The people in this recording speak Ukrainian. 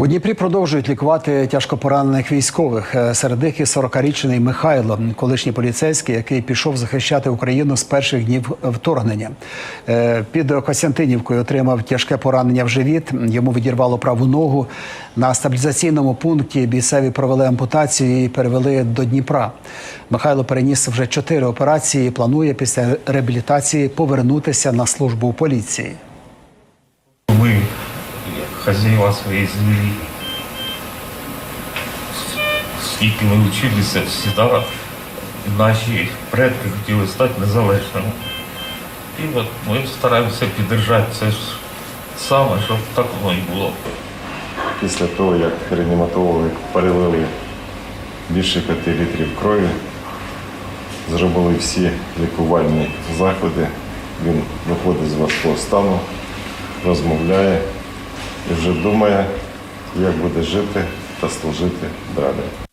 У Дніпрі продовжують лікувати тяжкопоранених військових. Е, Серед них і 40-річний Михайло, колишній поліцейський, який пішов захищати Україну з перших днів вторгнення. Е, Під Костянтинівкою отримав тяжке поранення в живіт. Йому відірвало праву ногу. На стабілізаційному пункті бійцеві провели ампутацію і перевели до Дніпра. Михайло переніс вже чотири операції. і Планує після реабілітації повернутися на службу у поліції. Хазяїва своєї землі, скільки ми вчилися, всегда наші предки хотіли стати незалежними. І от ми стараємося підтримати це ж саме, щоб так воно і було. Після того, як реаніматологи перелили більше 5 літрів крові, зробили всі лікувальні заходи, він виходить з важкого стану, розмовляє і вже думає, як буде жити та служити далі.